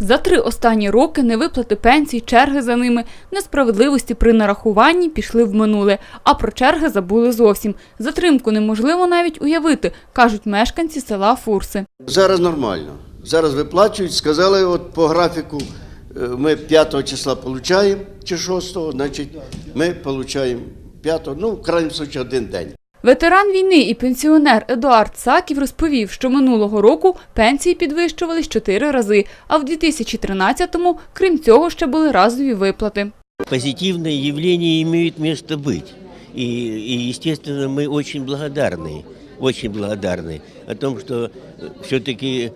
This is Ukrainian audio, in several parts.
За три останні роки невиплати пенсій, черги за ними, несправедливості при нарахуванні пішли в минуле, а про черги забули зовсім. Затримку неможливо навіть уявити, кажуть мешканці села Фурси. Зараз нормально. Зараз виплачують. Сказали, от по графіку е, ми 5 числа получаємо чи 6, значить ми получаємо 5, ну, в крайньому случаї один день. Ветеран війни і пенсіонер Едуард Саків розповів, що минулого року пенсії підвищувались чотири рази, а в 2013-му, крім цього, ще були разові виплати. позитивные явления имеют место быть. И, и, естественно, мы очень благодарны, очень благодарны о том, что все-таки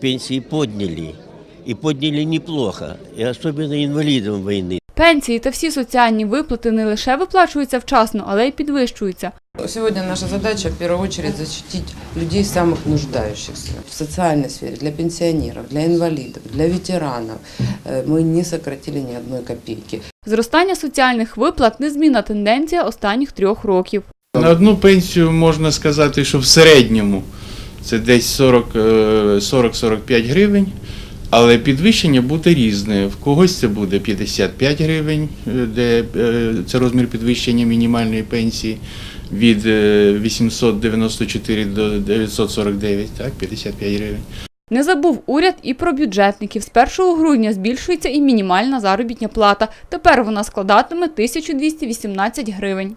пенсии подняли. И подняли неплохо, и особенно инвалидам войны. Пенсії та всі соціальні виплати не лише виплачуються вчасно, але й підвищуються. Сегодня наша задача в первую очередь защитить людей самых нуждающихся в социальной сфере, для пенсионеров, для инвалидов, для ветеранов. Э, Мы не сократили ни одной копейки. Зростання соціальних виплат незмінна тенденція останніх трьох років. На одну пенсію можна сказати, що в середньому це десь 40, е, 40-45 гривень, але підвищення буде різне. В когось це буде 55 гривень, е, де е, це розмір підвищення мінімальної пенсії від е, 894 до 949, так, 55 гривень. Не забув уряд і про бюджетників. З 1 грудня збільшується і мінімальна заробітня плата. Тепер вона складатиме 1218 гривень.